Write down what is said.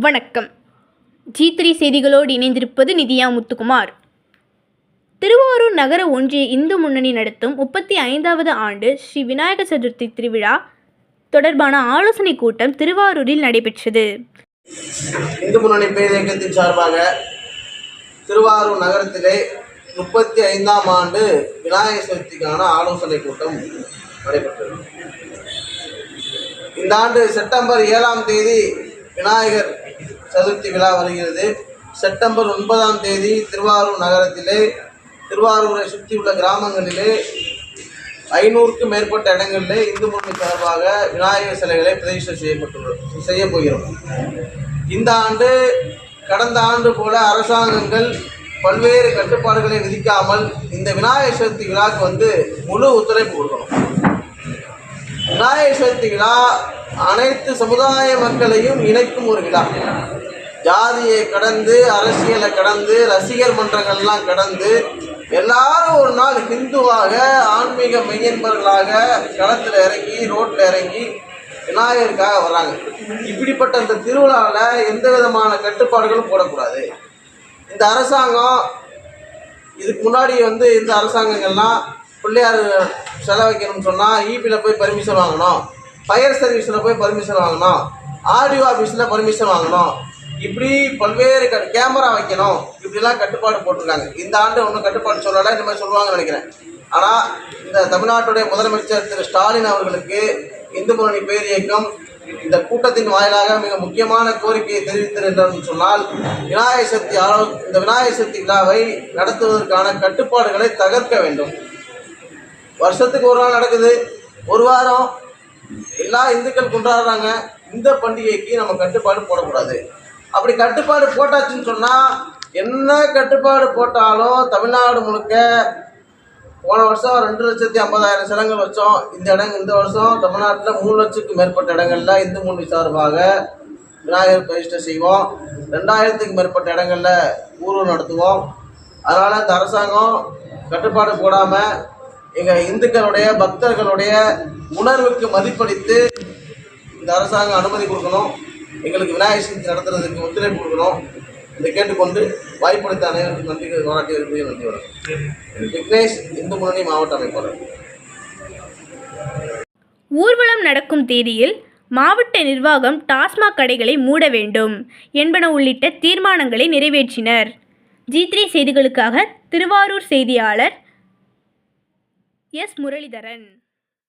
வணக்கம். G three செய்திகளோடு இணைந்திருப்பது நிதியா முத்துக்குமார். திருவாரூர் நகர ஒன்றிய இந்து முன்னணி நடத்தும் முப்பத்தி ஐந்தாவது ஆண்டு ஸ்ரீ விநாயகர் சதுர்த்தி திருவிழா தொடர்பான ஆலோசனைக் கூட்டம் திருவாரூரில் நடைபெற்றது. இந்து முன்னணி பேர் சார்பாக திருவாரூர் நகரத்திலே முப்பத்தி ஐந்தாம் ஆண்டு விநாயகர் சதுர்த்திக்கான ஆலோசனைக் கூட்டம் நடைபெற்றது. இந்த ஆண்டு செப்டம்பர் ஏழாம் தேதி விநாயகர் சதுர்த்தி விழா வருகிறது. செப்டம்பர் ஒன்பதாம் தேதி திருவாரூர் நகரத்திலே திருவாரூரை சுற்றியுள்ள கிராமங்களிலே ஐநூறுக்கும் மேற்பட்ட இடங்களிலே இந்து முன்னணி சார்பாக விநாயகர் சிலைகளை பிரதிஷ்டை செய்யப்பட்டுள்ளது செய்ய போகிறோம். இந்த ஆண்டு கடந்த ஆண்டு போல அரசாங்கங்கள் பல்வேறு கட்டுப்பாடுகளை விதிக்காமல் இந்த விநாயகர் சதுர்த்தி விழாக்கு வந்து முழு ஒத்துழைப்பு கொடுக்கணும். விநாயகர் சதுர்த்தி விழா அனைத்து சமுதாய மக்களையும் இணைக்கும் ஒரு விழா. ஜாதியை கடந்து அரசியலை கடந்து ரசிகர் மன்றங்கள்லாம் கடந்து எல்லாரும் ஒரு நாள் ஹிந்துவாக ஆன்மீக மெய்யன்பர்களாக களத்தில் இறங்கி ரோட்டில் இறங்கி விநாயகருக்காக வர்றாங்க. இப்படிப்பட்ட இந்த திருவிழாவில் எந்த விதமான கட்டுப்பாடுகளும் போடக்கூடாது. இந்த அரசாங்கம் இதுக்கு முன்னாடி வந்து இந்த அரசாங்கங்கள்லாம் பிள்ளையார் செலவைக்கணும்னு சொன்னால் ஈபியில் போய் பர்மிஷன் வாங்கணும். ஃபயர் சர்வீஸில் போய் பர்மிஷன் வாங்கணும். ஆர்டிஓ ஆஃபீஸில் பர்மிஷன் வாங்கணும். இப்படி பல்வேறு க கேமரா வைக்கணும். இப்படிலாம் கட்டுப்பாடு போட்டிருக்காங்க. இந்த ஆண்டு ஒன்றும் கட்டுப்பாடு சொல்லலை இந்த மாதிரி சொல்லுவாங்கன்னு நினைக்கிறேன். ஆனால் இந்த தமிழ்நாட்டுடைய முதலமைச்சர் திரு ஸ்டாலின் அவர்களுக்கு இந்து முன்னணி பேர் இயக்கம் இந்த கூட்டத்தின் வாயிலாக மிக முக்கியமான கோரிக்கையை தெரிவித்திருந்தோம் சொன்னால் விநாயகர் சக்தி ஆலோ இந்த விநாயகர் சக்தி விழாவை நடத்துவதற்கான கட்டுப்பாடுகளை தகர்க்க வேண்டும். வருஷத்துக்கு ஒரு நாள் நடக்குது. ஒரு வாரம் எல்லா இந்துக்கள் கொண்டாடுறாங்க. இந்த பண்டிகைக்கு நம்ம கட்டுப்பாடு போடக்கூடாது. அப்படி கட்டுப்பாடு போட்டாச்சுன்னு சொன்னால் என்ன கட்டுப்பாடு போட்டாலும் தமிழ்நாடு முழுக்க போன வருஷம் ரெண்டு லட்சத்தி ஐம்பதாயிரம் சிலங்கள் வச்சோம். இந்த இடம் இந்த வருஷம் தமிழ்நாட்டில் மூணு லட்சத்துக்கு மேற்பட்ட இடங்கள்ல இந்து முன் சார்பாக விநாயகர் பிரதிஷ்டை செய்வோம். ரெண்டாயிரத்துக்கு மேற்பட்ட இடங்களில் ஊர்வலம் நடத்துவோம். அதனால் இந்த அரசாங்கம் கட்டுப்பாடு போடாமல் எங்கள் இந்துக்களுடைய பக்தர்களுடைய உணர்வுக்கு மதிப்பளித்து இந்த அரசாங்கம் அனுமதி கொடுக்கணும். எங்களுக்கு விநாயகர் சதுர்த்தி நடத்துறதுக்கு ஒத்துழைப்பு கொடுக்கணும். இதை கேட்டுக்கொண்டு வாய்ப்பளித்த அனைவருக்கும் நன்றி பாராட்டி இருக்கிறேன் நன்றி வணக்கம். விக்னேஷ் இந்து முன்னணி மாவட்ட அமைப்பாளர். ஊர்வலம் நடக்கும் தேதியில் மாவட்ட நிர்வாகம் டாஸ்மாக் கடைகளை மூட வேண்டும் என்பன உள்ளிட்ட தீர்மானங்களை நிறைவேற்றினர். ஜி த்ரீ செய்திகளுக்காக திருவாரூர் செய்தியாளர் எஸ். முரளிதரன்.